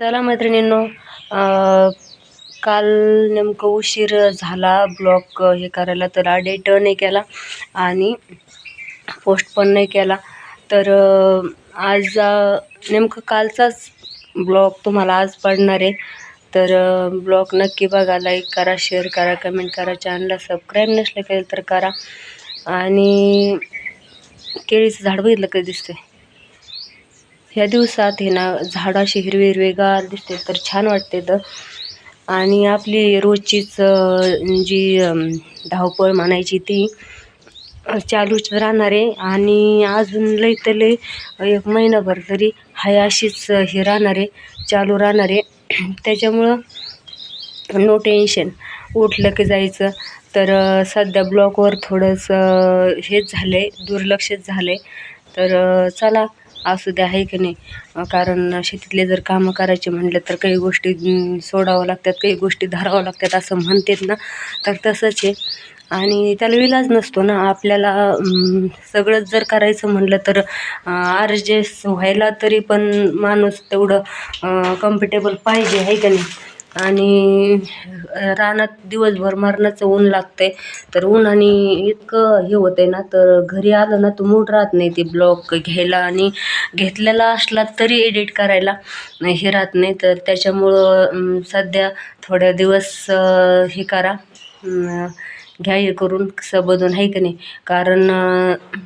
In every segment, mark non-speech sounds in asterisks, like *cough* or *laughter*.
चला मैत्रिणींनो काल नेमकं उशीर झाला ब्लॉक हे करायला तर एडिट नाही केला आणि पोस्ट पण नाही केला. तर आज नेमकं कालचाच ब्लॉग तुम्हाला आज पडणार आहे. तर ब्लॉग नक्की बघा लाईक करा शेअर करा कमेंट करा चॅनलला सबस्क्राईब नसलं केलं तर करा. आणि केळीचं झाड बघितलं कधी दिसतंय? ह्या दिवसात हे ना झाडं अशी हिरवे हिरवेगार दिसते तर छान वाटते तर. आणि आपली रोजचीच जी धावपळ म्हणायची ती चालूच राहणार आहे. आणि अजून लई तर लई एक महिनाभर तरी हाय अशीच हे राहणार आहे चालू राहणार आहे. त्याच्यामुळं नो टेन्शन उठलं की जायचं. तर सध्या ब्लॉकवर थोडंसं हेच झालं आहे दुर्लक्षच झालं आहे तर चला असू द्या आहे की नाही? कारण शेतीतले जर कामं करायचे म्हटलं तर काही गोष्टी सोडावं लागतात काही गोष्टी धरावं लागतात असं म्हणतात ना तर तसंच आहे. आणि त्याला विलाज नसतो ना आपल्याला सगळंच जर करायचं म्हटलं तर ॲडजस्ट व्हायला तरी पण माणूस तेवढं कम्फर्टेबल पाहिजे आहे का नाही? आणि रानात दिवसभर मरणाचं ऊन लागतंय. तर ऊन आणि इतकं हे होतंय ना तर घरी आलं ना तर मूड राहत नाही ते ब्लॉग घ्यायला आणि घेतलेला असला तरी एडिट करायला हे राहत नाही. तर त्याच्यामुळं सध्या थोड्या दिवस हे करा. घ्या हे करून सबोधन आहे का नाही? कारण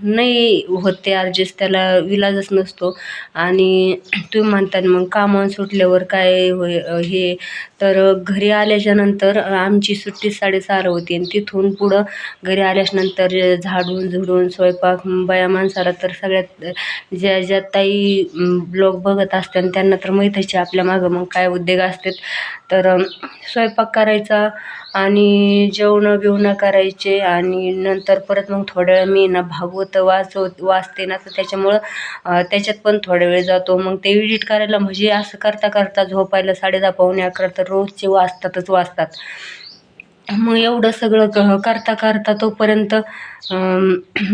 नाही होत ते ॲडजस्ट त्याला विलाजच नसतो. आणि तुम्ही म्हणतात मग कामावून सुटल्यावर काय होय हे. तर घरी आल्याच्यानंतर आमची सुट्टी साडेसहाला होती आणि तिथून पुढं घरी आल्याच्यानंतर झाडून झुडून स्वयंपाक बाया माणसाला तर सगळ्यात ज्या ज्या ताई ब्लॉग बघत असतात त्यांना तर माहीतच आहे आपल्या मागं मग काय उद्योग असतात. तर स्वयंपाक करायचा आणि जेवणं बिवणं करायचे आणि नंतर परत मग थोड्या वेळ मी ना भागवत वाचवत वाचते ना तर त्याच्यामुळं त्याच्यात पण थोडा वेळ जातो. मग ते एडिट करायला म्हणजे असं करता करता झोपायला साडेदहा पावणे अकरा तर रोजचे वाचतातच वाचतात. मग एवढं सगळं क करता करता तोपर्यंत *clears throat*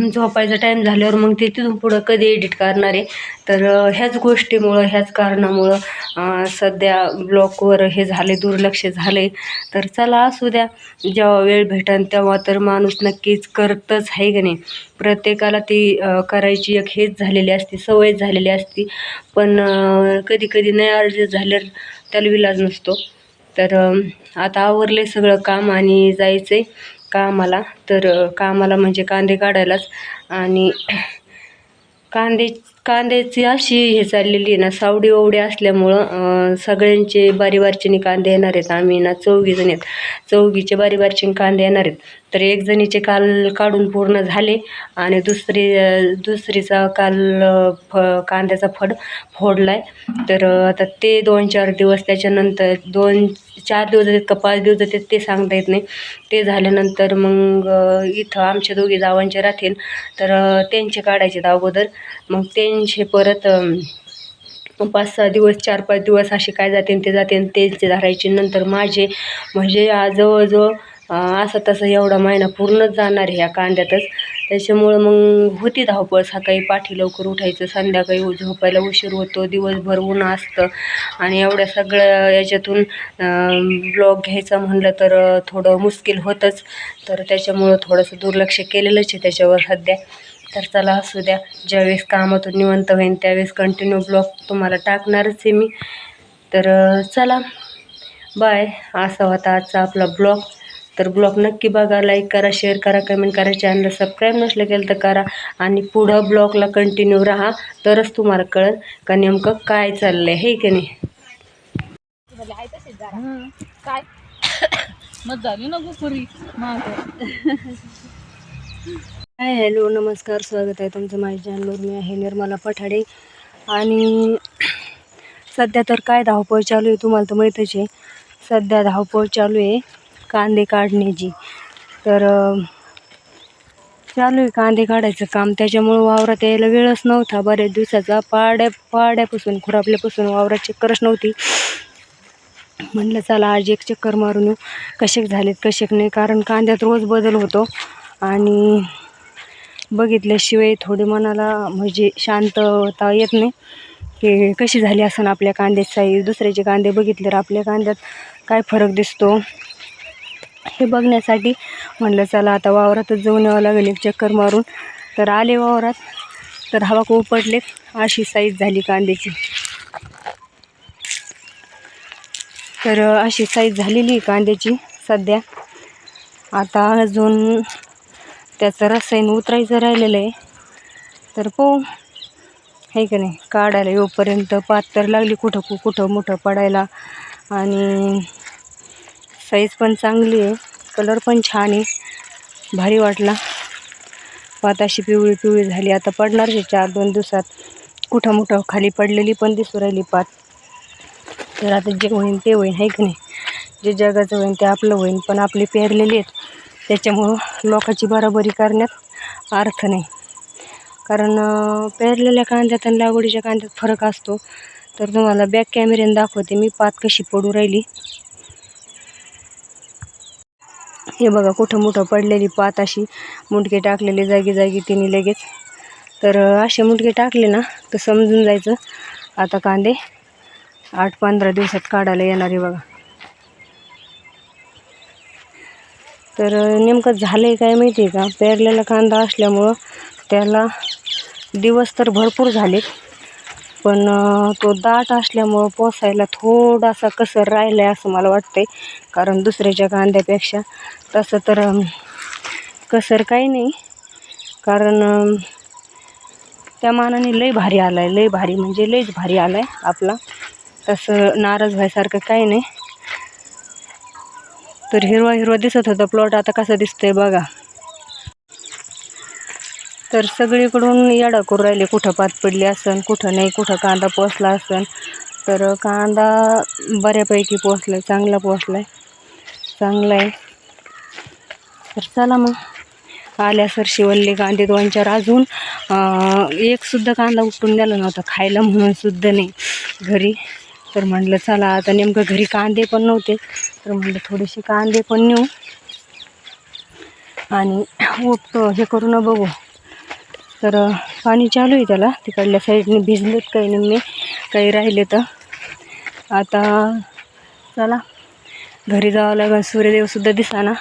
झोपायचा टाईम झाल्यावर मग ते तिथून पुढं कधी एडिट करणार आहे. तर ह्याच गोष्टीमुळं ह्याच कारणामुळं सध्या ब्लॉकवर हे झाले दुर्लक्ष झाले तर चला असू द्या जेव्हा वेळ भेटेल तेव्हा तर माणूस नक्कीच करतच आहे की नाही? प्रत्येकाला ती करायची एक हेच झालेली असते सवय झालेली असती. पण कधी कधी नाही अर्ज झाल्यावर त्याला विलाज नसतो. तर आता आवरले सगळं काम आणि जायचं आहे कामाला. तर कामाला म्हणजे कांदे काढायलाच आणि कांदे कांद्याची अशी हे चाललेली आहे ना सावडी ओवडी असल्यामुळं सगळ्यांचे बारी बारचीने कांदे येणार आहेत. आम्ही ना चौघी जण आहेत. चौघीचे बारी बारचीने कांदे येणार आहेत. तर एक जणीचे काल काढून पूर्ण झाले आणि दुसरी दुसरीचा काल फ कांद्याचा फड फोडला आहे तर आता ते दोन चार दिवस त्याच्यानंतर दोन चार दिवस जातात का पाच दिवस जातात ते सांगता येत नाही. ते झाल्यानंतर मग इथं आमच्या दोघी जावांचे राहतील. तर त्यांचे काढायचे आहेत अगोदर. मग हे परत पाच सहा दिवस चार पाच दिवस असे काय जाते ते जाते तेच धरायचे. नंतर माझे म्हणजे आज जवळजवळ असा असं तसं एवढा महिना पूर्णच जाणार आहे ह्या कांद्यातच. त्याच्यामुळं मग होती धावपळ. सकाळी पाठी लवकर उठायचं संध्याकाळी उ- झोपायला उशीर होतो दिवसभर ऊन असतं. आणि एवढ्या सगळ्या याच्यातून ब्लॉग घ्यायचा म्हणलं तर थोडं मुश्किल होतंच. तर त्याच्यामुळं थोडंसं दुर्लक्ष केलेलंच आहे त्याच्यावर सध्या. तर चला असू द्या ज्यावेळेस कामातून निवंत होईन त्यावेळेस कंटिन्यू ब्लॉग तुम्हाला टाकणारच आहे मी. तर चला. बाय असा होता आजचा आपला ब्लॉग तर ब्लॉग नक्की बघा लाईक करा शेअर करा कमेंट करा चॅनलला सबस्क्राईब नसलं केलं तर करा. आणि पुढं ब्लॉगला कंटिन्यू राहा तरच तुम्हाला कळेल का नेमकं काय चाललं आहे हे की नाही? काय? मग झाली ना गुपुरी माग. हाय हॅलो नमस्कार स्वागत आहे तुमचं माझ्या चॅनलवर मी आहे निर्मला पठाडे. आणि सध्या तर काय धावपळ चालू आहे तुम्हाला तर माहीतच आहे. सध्या धावपळ चालू आहे कांदे काढण्याची. तर चालू आहे कांदे काढायचं काम. त्याच्यामुळं वावरात यायला वेळच नव्हता. बऱ्याच दिवसाचा पाड्या पाड्यापासून खुरापल्यापासून वावरात चक्करच नव्हती. म्हणलं चला आज एक चक्कर मारून येऊ. कशेक झालेत कशेक नाही? कारण कांद्यात रोज बदल होतो. आणि बघितल्याशिवाय थोडी मनाला म्हणजे शांतता येत नाही. की कशी झाली असं आपल्या कांद्याची साईज दुसऱ्याचे कांदे बघितले तर आपल्या कांद्यात काय फरक दिसतो? हे बघण्यासाठी म्हणलं चला आता वावरातच जाऊन यावं लागेल एक चक्कर मारून. तर आले वावरात. तर हवा खूप पडले अशी साईज झाली कांद्याची. तर अशी साईज झालेली आहे कांद्याची सध्या. आता अजून त्याचं रसायन उतरायचं राहिलेलं आहे. तर पाहू. आहे का नाही? काढायला येऊपर्यंत पात तर लागली कुठं कु कुठं मोठं पडायला. आणि साईज पण चांगली आहे. कलर पण छान आहे. भारी वाटला. पात अशी पिवळी पिवळी झाली. आता पडणार आहे चार दोन दिवसात. कुठं मोठं खाली पडलेली पण दिसू राहिली पात. तर आता जे होईन ते होईन. आहे की नाही? जे जगाचं होईन ते आपलं होईन. पण आपली पेरलेली आहेत. त्याच्यामुळं लोकांची बराबरी करण्यात अर्थ नाही. कारण पेरलेल्या कांद्यात आणि लागवडीच्या कांद्यात फरक असतो. तर तुम्हाला बॅक कॅमेऱ्याने दाखवते मी पात कशी पडू राहिली. हे बघा कुठं मोठं पडलेली पात अशी. मुंडके टाकलेले जागी जागी तिने लगेच. तर असे मुंडके टाकले ना तर समजून जायचं. आता कांदे आठ पंधरा दिवसात काढायला येणार आहे बघा. तर नेमकं झालं आहे काय माहिती आहे का? पेरलेला कांदा असल्यामुळं त्याला दिवस तर भरपूर झाले पण तो दाट असल्यामुळं पोसायला थोडासा कसर राहिला आहे असं मला वाटतं आहे कारण दुसऱ्याच्या कांद्यापेक्षा तसं तर कसर काही नाही. कारण त्या मानाने लय भारी आला आहे लय भारी म्हणजे लयच भारी आला आहे आपला. तसं नाराज व्हायसारखं काही नाही. तर हिरवा हिरवा दिसत होता प्लॉट आता कसा दिसतोय बघा. तर सगळीकडून येडा करून राहिले. कुठं पात पडली असन कुठं नाही कुठं कांदा पोचला असन. तर कांदा बऱ्यापैकी पोचला आहे चांगला पोचला आहे चांगला आहे तर चला मग. आल्या सर शिवल्ले कांदे दोन चार अजून. एकसुद्धा कांदा उठून द्याला नव्हता. खायला म्हणून सुद्धा नाही. घरी. तर म्हटलं चला आता नेमकं घरी कांदे पण नव्हते. तर म्हटलं थोडेसे कांदे पण नेऊ आणि उपटो हे करू न बघू. तर पाणी चालू आहे त्याला. तिकडल्या साईडने भिजलेत काही निम्मे काही राहिले तर. आता चला. घरी जावं लागेल. सूर्यदेवसुद्धा दिसाना.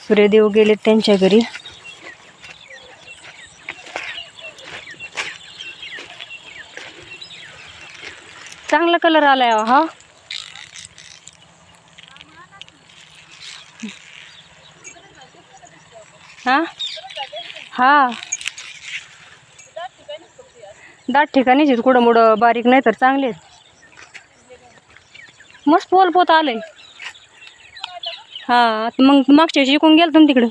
सूर्यदेव गेलेत त्यांच्या घरी चांगला कलर आलाय अहो, हा. हा? हा. दाट ठिकाणीच आहेत कुठं मुडं बारीक नाही तर चांगले आहेत. मस्त पोल पोत आलंय. हा मग मागच्या शिकून गेलं तुम्ही तिकडं?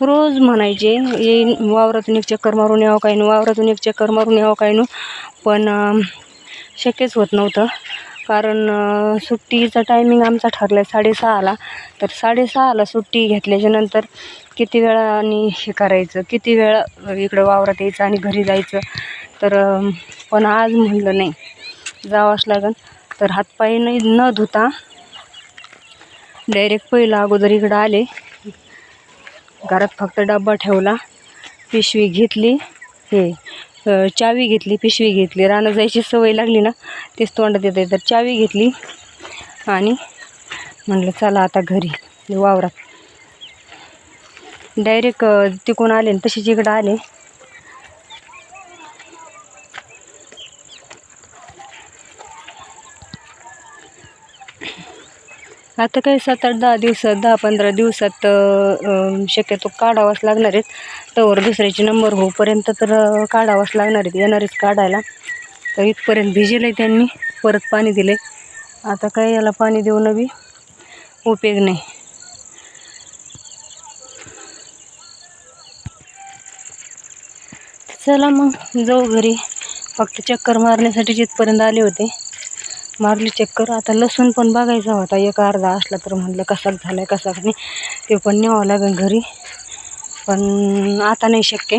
रोज म्हणायचे येईन वावरातून एक चक्कर मारून यावं काय नु वावरातून एक चक्कर मारून यावं काय नु पण शक्यच होत नव्हतं. कारण सुट्टीचा टायमिंग आमचा ठरला आहे साडेसहाला तर साडेसहाला सुट्टी घेतल्याच्या नंतर किती वेळा आणि हे करायचं किती वेळा इकडं वावरात यायचं आणि घरी जायचं. तर पण आज म्हणलं नाही जावंच लागेल तर हातपाय नाही न धुता डायरेक्ट पहिलं अगोदर इकडं आले. घरात फक्त डब्बा ठेवला पिशवी घेतली हे चावी घेतली पिशवी घेतली. रानं जायची सवय लागली ना तेच तोंडात येते तर चावी घेतली आणि म्हणलं चला आता घरी वावरात. डायरेक्ट तिकून आले आणि तशीच इकडं आले. आता काय सात आठ दहा दिवसात दहा पंधरा दिवसात शक्यतो काढावाच लागणार आहेत. तवर दुसऱ्याचे नंबर होईपर्यंत तर काढावाच लागणार आहेत. येणारच काढायला. तर इथपर्यंत भिजेलं आहे त्यांनी. परत पाणी दिलं आहे आता काय याला पाणी देऊन बी उपयोग नाही. चला मग जाऊ घरी. फक्त चक्कर मारण्यासाठी जिथपर्यंत आले होते. मारली चक्कर आता लसूण पण बघायचा होता. एक अर्धा असला तर म्हणलं कसाच झाला आहे कसा नाही. ते पण न्यावं लागेल घरी. पण आता नाही शक्य.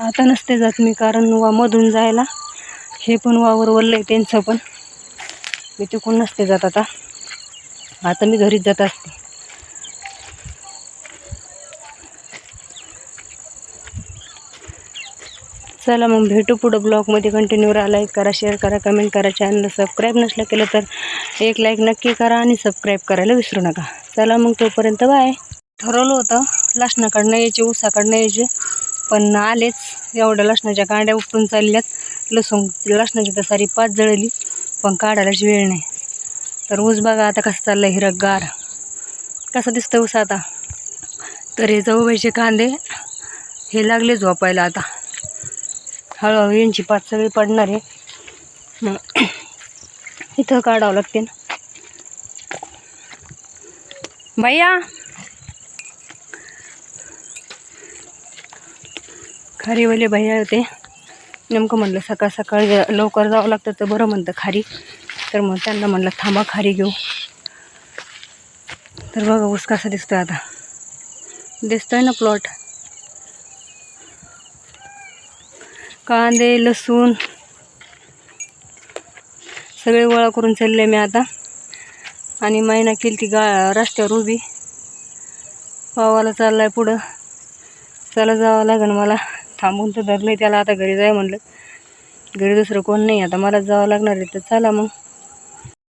आता नसते जात मी कारण वा मधून जायला. हे पण वावर वरलं आहे त्यांचं पण. मी तिकून नसते जात आता. आता मी घरीच जात असते. चला मग भेटू पुढं ब्लॉगमध्ये कंटिन्यू राहा लाईक करा शेअर करा कमेंट करा. चॅनलला सबस्क्राईब नसलं केलं तर एक लाईक नक्की करा आणि सबस्क्राईब करायला विसरू नका. चला मग तोपर्यंत बाय ठरवलं होतं लसणाकडनं यायचे ऊसाकडनं यायचे पण आलेच. एवढ्या लसणाच्या कांड्या उपटून चालल्यात. लसूण लसणाची तर सारी पाच जळली पण काढायलाच वेळ नाही. तर ऊस बघा आता कसं चाललं हिरकगार कसं दिसतं ऊस आता? तर हे जाऊबाईचे कांदे हे लागले झोपायला आता. हळूहळू यांची पाच सगळी पडणार आहे. मग इथं काढावं लागते ना. भैया. खारीवाले भैया होते. नेमकं म्हणलं सकाळ सकाळ जा- लवकर जावं लागतं तर बरं म्हणतं खारी. तर मग त्यांना म्हणलं थांबा खारी घेऊ. तर बघा ऊस कसा दिसतोय आता. दिसतोय ना प्लॉट? कांदे लसूण सगळे गोळा करून चालले मी आता. आणि महिना केली ती गा रस्त्यावर उभी. पावाला चाललाय पुढं. चला जावं लागेल मला. थांबून तर धरलं त्याला. आता घरी जाय म्हणलं. घरी दुसरं कोण नाही. आता मला जावं लागणार आहे तर चला मग.